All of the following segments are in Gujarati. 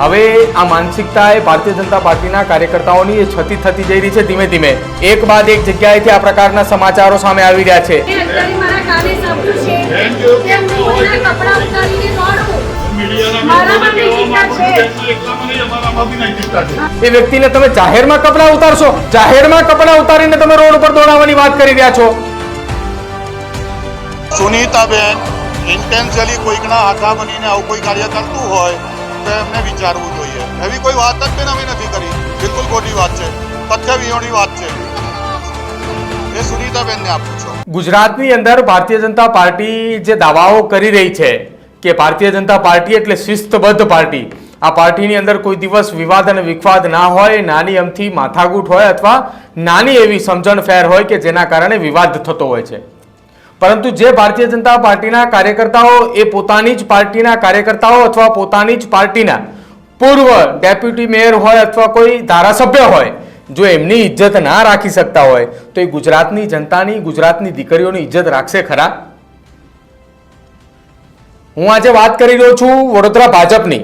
હવે આ માનસિકતા એ ભારતીય જનતા પાર્ટીના કાર્યકર્તાઓની છતી થતી જઈ રહી છે ધીમે ધીમે. એક બાદ એક જગ્યાએથી આ પ્રકારના સમાચારો સામે આવી રહ્યા છે. એ વ્યક્તિને તમે જાહેરમાં કપડાં ઉતારશો? જાહેરમાં કપડાં ઉતારીને તમે રોડ ઉપર દોડાવવાની વાત કરી રહ્યા છો. સુનીતાબેન ઇન્ટેન્શિયલી કોઈકના આખા બનીને આવું કોઈ કાર્ય કરતું હોય તો એમને વિચારવું જોઈએ. એવી કોઈ વાત જ બેન અમે નથી કરી. બિલકુલ ખોટી વાત છે. તથ્ય વિહોણી વાત છે. એ સુનીતાબેનને આપું છું. ગુજરાતની અંદર ભારતીય જનતા પાર્ટી જે દાવાઓ કરી રહી છે કે ભારતીય જનતા પાર્ટી એટલે શિસ્તબદ્ધ પાર્ટી. આ પાર્ટીની અંદર કોઈ દિવસ વિવાદ અને વિખવાદ ના હોય, નાની અમથી માથાકૂટ હોય અથવા નાની એવી સમજણ ફેર હોય કે જેના કારણે વિવાદ થતો હોય છે. પરંતુ જે ભારતીય જનતા પાર્ટીના કાર્યકર્તાઓ એ પોતાની જ પાર્ટીના કાર્યકર્તાઓ અથવા પોતાની જ પાર્ટીના પૂર્વ ડેપ્યુટી મેયર હોય અથવા કોઈ ધારાસભ્ય હોય, જો એમની ઇજ્જત ના રાખી શકતા હોય, તો એ ગુજરાતની જનતાની, ગુજરાતની દીકરીઓની ઇજ્જત રાખશે ખરા? હું આજે વાત કરી રહ્યો છું વડોદરા ભાજપની.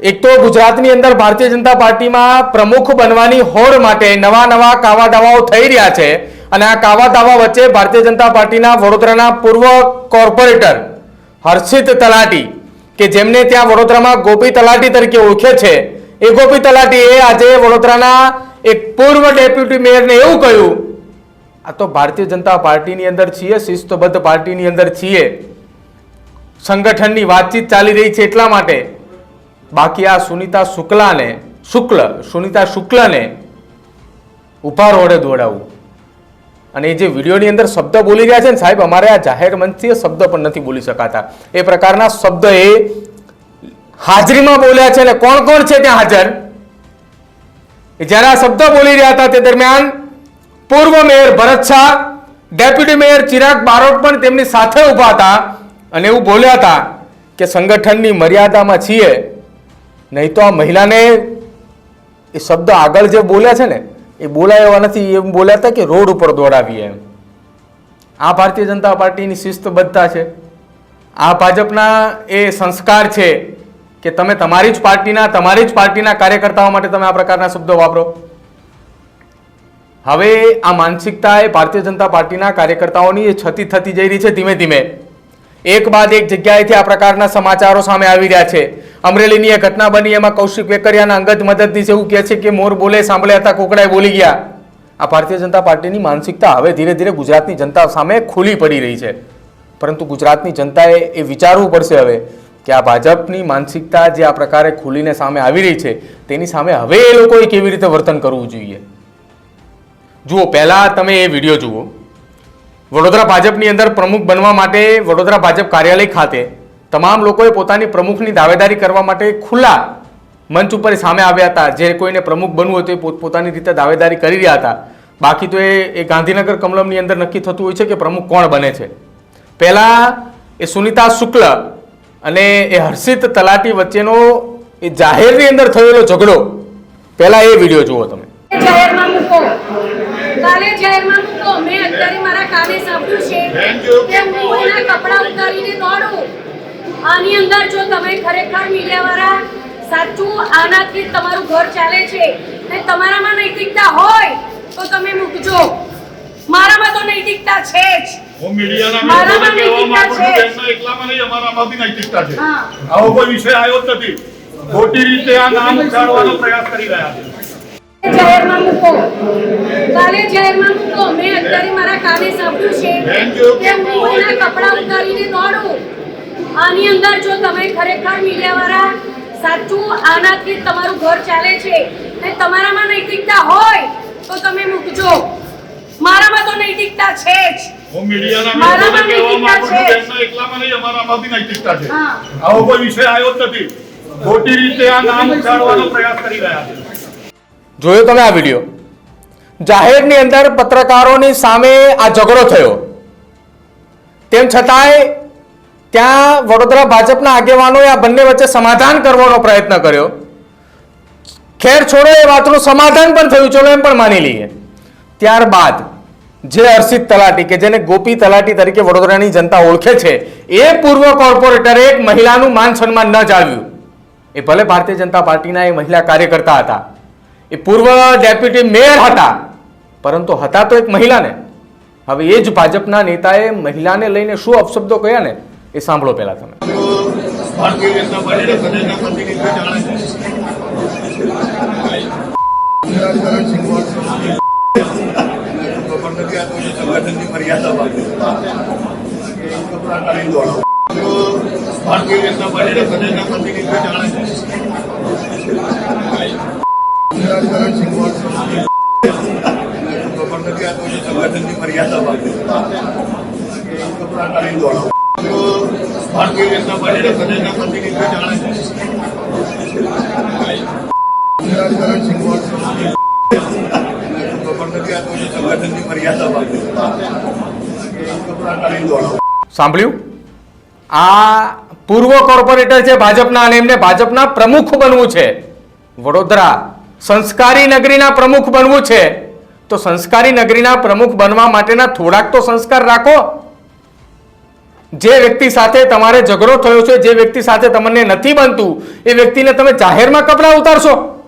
એક તો ગુજરાતની અંદર ભારતીય જનતા પાર્ટીમાં પ્રમુખ બનવાની હોડ માટે નવા નવા કાવા દાવાઓ થઈ રહ્યા છે અને આ કાવા દાવા વચ્ચે ભારતીય જનતા પાર્ટીના વડોદરાના પૂર્વ કોર્પોરેટર હર્ષિત તલાટી, કે જેમને ત્યાં વડોદરામાં ગોપી તલાટી તરીકે ઓળખે છે, એ ગોપી તલાટીએ આજે વડોદરાના એક પૂર્વ ડેપ્યુટી મેયરને એવું કહ્યું, આ તો ભારતીય જનતા પાર્ટીની અંદર છીએ, શિસ્તબદ્ધ પાર્ટીની અંદર છીએ. સંગઠનની વાતચીત ચાલી રહી છે એટલા માટે બાકી આ સુનિતા શુક્લાને શુક્લ, સુનિતા શુક્લને ઊભા રોડે દોડાવવું અને એ જે વિડીયોની અંદર શબ્દ બોલી રહ્યા છે ને સાહેબ, અમારે આ જાહેર મંચથી શબ્દ પણ નથી બોલી શકાતા. એ પ્રકારના શબ્દ એ હાજરીમાં બોલ્યા છે અને કોણ કોણ છે ત્યાં હાજર? જ્યારે આ શબ્દ બોલી રહ્યા હતા તે દરમિયાન પૂર્વ mayor Bharat Shah, deputy mayor Chirag Barot પણ તેમની સાથે ઊભા હતા. અને એવું બોલ્યા હતા કે સંગઠનની મર્યાદામાં છીએ, નહીં તો આ મહિલાને એ શબ્દ આગળ જે બોલ્યા છે ને, એ બોલાય એવા નથી એમ બોલ્યા હતા કે રોડ ઉપર દોડાવીએ એમ. આ ભારતીય જનતા પાર્ટીની શિસ્તબદ્ધતા છે. આ ભાજપના એ સંસ્કાર છે કે તમે તમારી જ પાર્ટીના, તમારી જ પાર્ટીના કાર્યકર્તાઓ માટે તમે આ પ્રકારના શબ્દો વાપરો. હવે આ માનસિકતા એ ભારતીય જનતા પાર્ટીના કાર્યકર્તાઓની એ છતી થતી જઈ રહી છે ધીમે ધીમે. એક બાદ એક જગ્યાએથી આ પ્રકારના સમાચારો સામે આવી રહ્યા છે. અમરેલીની એ ઘટના બની, એમાં કૌશિક વેકરિયાના અંગત મદદનીશ એવું કહે છે કે મોર બોલે સાંભળ્યા હતા, કોકડાએ બોલી ગયા. આ ભારતીય જનતા પાર્ટીની માનસિકતા હવે ધીરે ધીરે ગુજરાતની જનતા સામે ખુલી પડી રહી છે. પરંતુ ગુજરાતની જનતાએ એ વિચારવું પડશે હવે કે આ ભાજપની માનસિકતા જે આ પ્રકારે ખુલીને સામે આવી રહી છે, તેની સામે હવે એ લોકોએ કેવી રીતે વર્તન કરવું જોઈએ? જુઓ, પહેલાં તમે એ વીડિયો જુઓ. વડોદરા ભાજપની અંદર પ્રમુખ બનવા માટે વડોદરા ભાજપ કાર્યાલય ખાતે તમામ લોકોએ પોતાની પ્રમુખની દાવેદારી કરવા માટે ખુલ્લા મંચ ઉપર સામે આવ્યા હતા. જે કોઈને પ્રમુખ બનવું હોય તો એ પોતપોતાની રીતે દાવેદારી કરી રહ્યા હતા. બાકી તો એ ગાંધીનગર કમલમની અંદર નક્કી થતું હોય છે કે પ્રમુખ કોણ બને છે. પહેલાં એ સુનિતા શુક્લ અને એ હર્ષિત તલાટી વચ્ચેનો એ જાહેરની અંદર થયેલો ઝઘડો. પહેલાં એ વીડિયો જુઓ તમે. જાહેરમાં મૂકો. મૂકો મેં અત્યારે મારા કાને સાંભળ્યું છે કે હું કપડાં ઉતારીને દોડું. આની અંદર જો તમે ખરેખર મીડિયાવાળા સાચું આનાથી તમારું ઘર ચાલે છે ને તમારામાં નૈતિકતા હોય તો તમે મૂકજો. મારામાં તો નૈતિકતા છે જ. હું મીડિયાના મિત્રોને કહેવા માંગુ છું કે. એમના એકલામાં નહીં, અમારામાં બી નૈતિકતા છે. આવો કોઈ વિષય આવ્યો જ નથી. ખોટી રીતે આ નામ ઉછાળવાનો પ્રયાસ કરી રહ્યા છે. જાહેરમાં મૂકો. કાલે જાહેરમાં મૂકો. મેં અત્યારે મારા કાને સાંભળ્યું છે કે હું કોઈના કપડાં ઉતારીને દોડું. આની અંદર જો તમે ખરેખર મીડિયાવાળા સાચું આનાથી તમારું ઘર ચાલે છે ને તમારામાં નૈતિકતા હોય તો તમે મૂકજો. મારામાં તો નૈતિકતા છે જ. હું મીડિયાના મારામાં કહેવા માંગુ છું કે એમના એકલામાં નહીં, અમારામાં નૈતિકતા છે. આવો કોઈ વિષય આવ્યો જ નથી. ખોટી રીતે આ નામ ઉછાળવાનો પ્રયાસ કરી રહ્યા છે. જોયો તમે આ વીડિયો જાહેરની અંદર પત્રકારોની સામે આ ઝઘડો થયો. તેમ છતાંય ત્યાં વડોદરા ભાજપના આગેવાનોએ આ બંને વચ્ચે સમાધાન કરવાનો પ્રયત્ન કર્યો. ખેર છોડો એ વાતનું સમાધાન પણ થયું, ચલો એમ પણ માની લઈએ. ત્યારબાદ જે હર્ષિત તલાટી કે જેને ગોપી તલાટી તરીકે વડોદરાની જનતા ઓળખે છે, એ પૂર્વ કોર્પોરેટરે એક મહિલાનું માન સન્માન ન જાળવ્યું. એ ભલે ભારતીય જનતા પાર્ટીના એ મહિલા કાર્યકર્તા હતા. એ પૂર્વ ડેપ્યુટી મેયર હતા. પરંતુ હતા તો એક મહિલાને. હવે એ જ ભાજપના નેતાએ મહિલાને લઈને શું અપશબ્દો કહ્યા ને, એ સાંભળો પહેલા તમે. ભારતીય જનતા પાર્ટીના પ્રદેશના પ્રતિનિધિ જાણે છે? જાણે છે ખબર નથી આ તો સંગઠનની મર્યાદા ભારતીય જનતા પાર્ટીના પ્રદેશના પ્રતિનિધિ જાણે છે. સાંભળ્યું? આ પૂર્વ કોર્પોરેટર છે ભાજપના અને એમને ભાજપના પ્રમુખ બનવું છે. વડોદરા સંસ્કારી નગરીના પ્રમુખ બનવું છે. તો સંસ્કારી નગરીના પ્રમુખ બનવા માટેના થોડાક તો સંસ્કાર રાખો. જે વ્યક્તિ સાથે તમારે ઝઘડો થયો છે, જે વ્યક્તિ સાથે તમને નથી બનતું, એ વ્યક્તિને તમે જાહેરમાં કપડાં ઉતારશો.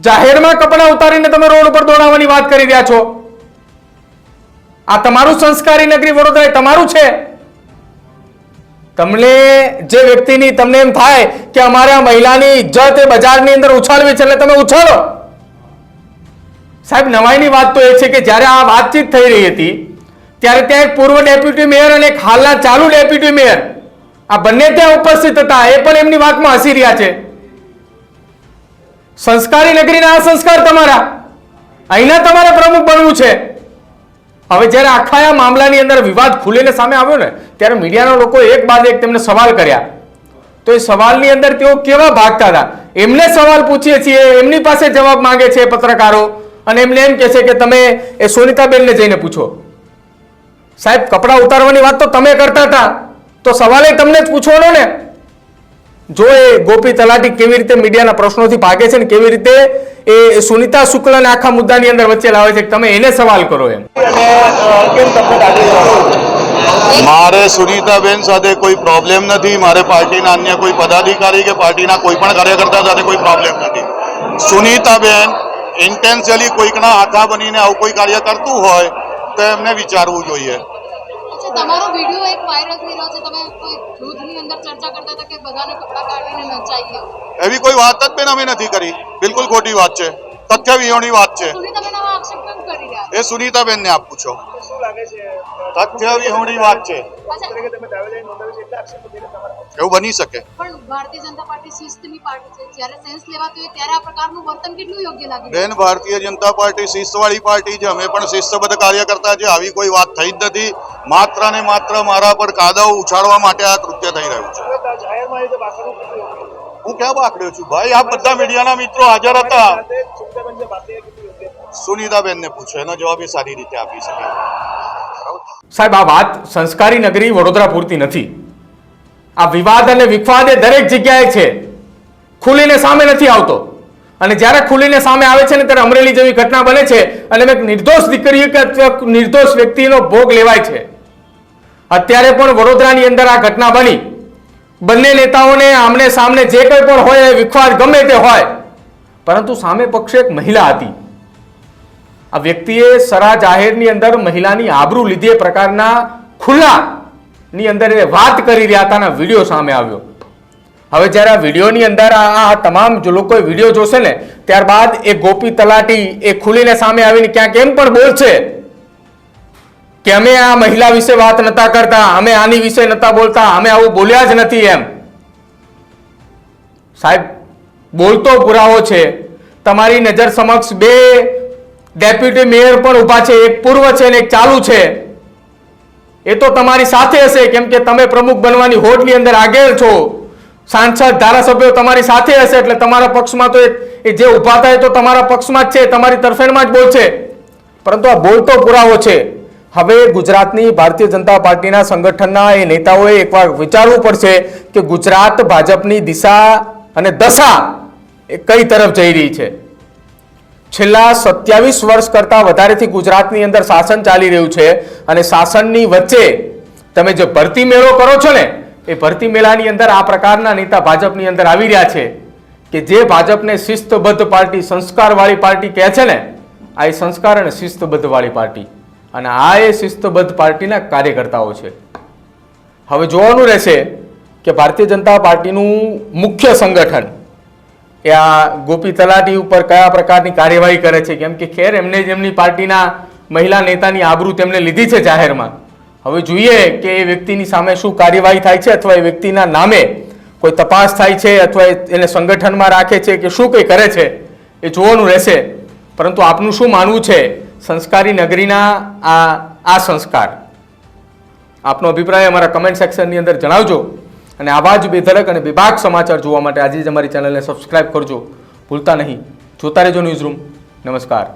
જાહેરમાં કપડાં ઉતારીને તમે રોડ ઉપર દોડાવવાની વાત કરી રહ્યા છો. આ તમારું સંસ્કારી નગરી વડોદરા તમારું છે. તમને જે વ્યક્તિની તમને એમ થાય કે અમારે મહિલાની ઇજ્જત એ બજારની અંદર ઉછાળવી છે, એટલે તમે ઉછાળો. સાહેબ, નવાઈની વાત તો એ છે કે જ્યારે આ વાતચીત થઈ રહી હતી, ત્યારે ત્યાં એક પૂર્વ ડેપ્યુટી મેયર અને એક હાલના ચાલુ ડેપ્યુટી મેયર આ બંને ત્યાં ઉપસ્થિત હતા. એ પણ એમની વાતમાં હસી રહ્યા છે. સંસ્કારી નગરીના આ સંસ્કાર તમારા. અહીંના તમારે પ્રમુખ બનવું છે. હવે જ્યારે આખા આ મામલાની અંદર વિવાદ ખુલીને સામે આવ્યો ને, ત્યારે મીડિયાના લોકો એક બાદ એક તેમને સવાલ કર્યા. તો એ સવાલની અંદર તેઓ કેવા ભાગતા હતા? એમને સવાલ પૂછીએ છીએ, એમની પાસે જવાબ માંગે છે પત્રકારો, અને એમને એમ કહે છે કે તમે એ સોનિતાબેનને જઈને પૂછો. સાહેબ, કપડાં ઉતારવાની વાત તો તમે કરતા હતા. તો સવાલ તમને જ પૂછવાનો ને. જો એ ગોપી તલાટી કેવી રીતે મીડિયાના પ્રશ્નોથી ભાગે છે ને કેવી રીતે એ સુનિતા શુક્લને આખા મુદ્દાની અંદર વચ્ચે લાવે છે તમે એને સવાલ કરો એમ. મારે સુનિતાબેન સાથે કોઈ પ્રોબ્લેમ નથી. મારે પાર્ટીના અન્ય કોઈ પદાધિકારી કે પાર્ટીના કોઈ પણ કાર્યકર્તા સાથે કોઈ પ્રોબ્લેમ નથી. સુનીતાબેન ઇન્ટેન્શિયલી કોઈકના હાથા બનીને આવું કોઈ કાર્ય કરતું હોય તો એમને વિચારવું જોઈએ. અચ્છા તમારો વીડિયો એક વાયરલ થઈ રહ્યો છે તમે કોઈ દૂધની અંદર ચર્ચા કરતા હતા કે બધાને કપડાં કાઢીને નચાઈએ એવી કોઈ વાત જ બેન અમે નથી કરી. બિલકુલ ખોટી વાત છે. તથ્ય વિહોણી વાત છે. સુનીતા બેન ને એ આપ પૂછો તથ્ય વિહોણી વાત છે. એવું બની શકે. પણ ભારતીય જનતા પાર્ટી શિસ્તની પાર્ટી છે. જ્યારે સેન્સ લેવાતું હોય ત્યારે આ પ્રકારનું વર્તન કેટલું યોગ્ય લાગે? બેન ભારતીય જનતા પાર્ટી શિસ્તવાળી પાર્ટી છે. અમે પણ શિસ્તબદ્ધ કાર્યકર્તા છે આવી કોઈ વાત થઈ જ નથી. માત્ર ને માત્ર મારા પર કાદવ ઉછાળવા માટે આ કૃત્ય થઈ રહ્યું છે. હું ક્યાં બાકડ્યો છું? ભાઈ આ બધા મીડિયાના મિત્રો હાજર હતા. સુનિતાબેનને પૂછો. એનો જવાબ એ સારી રીતે આપી શકે. સાહેબ, આ વાત સંસ્કારી નગરી વડોદરા પૂરતી નથી. આ વિવાદ અને વિખવાદ એ દરેક જગ્યાએ છે. ખુલીને સામે નથી આવતો. અને જ્યારે ખુલીને સામે આવે છે ને, ત્યારે અમરેલી જેવી ઘટના બને છે અને એક નિર્દોષ દીકરી કે નિર્દોષ વ્યક્તિનો ભોગ લેવાય છે. અત્યારે પણ વડોદરાની અંદર આ ઘટના બની. બંને નેતાઓને આમને સામને જે કંઈ પણ હોય, એ વિખવાદ ગમે તે હોય. પરંતુ સામે પક્ષે એક મહિલા હતી. આ વ્યક્તિએ સરા જાહેરની અંદર મહિલાની આબરૂ લીધી પ્રકારના ખુલ્લા ની અંદર એ વાત કરી રહ્યા હતા વીડિયો સામે આવ્યો. હવે જ્યારે આ વિડીયોની અંદર આ તમામ જો લોકોએ વીડિયો જોશે ને, ત્યારબાદ એ ગોપી તલાટી એ ખુલીને સામે આવીને ક્યાંક એમ પણ બોલશે કે અમે આ મહિલા વિશે વાત નતા કરતા, અમે આની વિશે નતા બોલતા, અમે આવું બોલ્યા જ નથી એમ. સાહેબ, બોલતો પુરાવો છે. તમારી નજર સમક્ષ બે ડેપ્યુટી મેયર પણ ઊભા છે, એક પૂર્વ છે અને એક ચાલુ છે. એ તો તમારી સાથે હશે, કેમ કે તમે પ્રમુખ બનવાની હોડની અંદર આગળ છો. સાંસદ, ધારાસભ્યો તમારી સાથે હશે, એટલે તમારા પક્ષમાં તો એ જે ઊભા થાય તો તમારા પક્ષમાં જ છે, તમારી તરફેણમાં જ બોલશે. પરંતુ આ બોલતો પુરાવો છે. હવે ગુજરાતની ભારતીય જનતા પાર્ટીના સંગઠનના એ નેતાઓએ એકવાર વિચારવું પડશે કે ગુજરાત ભાજપની દિશા અને દશા એ કઈ તરફ જઈ રહી છે. છેલ્લા સત્યાવીસ વર્ષ કરતાં વધારેથી ગુજરાતની અંદર શાસન ચાલી રહ્યું છે અને શાસનની વચ્ચે તમે જે ભરતી મેળો કરો છો ને, એ ભરતી મેળાની અંદર આ પ્રકારના નેતા ભાજપની અંદર આવી રહ્યા છે કે જે ભાજપને શિસ્તબદ્ધ પાર્ટી, સંસ્કારવાળી પાર્ટી કહે છે ને, આ એ સંસ્કાર અને શિસ્તબદ્ધ વાળી પાર્ટી. અને આ એ શિસ્તબદ્ધ પાર્ટીના કાર્યકર્તાઓ છે. હવે જોવાનું રહેશે કે ભારતીય જનતા પાર્ટીનું મુખ્ય સંગઠન એ આ ગોપી તલાટી ઉપર કયા પ્રકારની કાર્યવાહી કરે છે? કેમ કે ખેર એમને જ એમની પાર્ટીના મહિલા નેતાની આબરૂ તેમણે લીધી છે જાહેરમાં. હવે જોઈએ કે એ વ્યક્તિની સામે શું કાર્યવાહી થાય છે અથવા એ વ્યક્તિના નામે કોઈ તપાસ થાય છે અથવા એને સંગઠનમાં રાખે છે કે શું કંઈ કરે છે એ જોવાનું રહેશે. પરંતુ આપનું શું માનવું છે? સંસ્કારી નગરીના આ આ સંસ્કાર. આપનો અભિપ્રાય અમારા કમેન્ટ સેક્શનની અંદર જણાવજો. અને આવા જ બેધડક અને બેબાક સમાચાર જોવા માટે આજે જ અમારી ચેનલને સબસ્ક્રાઇબ કરજો. ભૂલતા નહીં. જોતા રહેજો ન્યૂઝ રૂમ નમસ્કાર.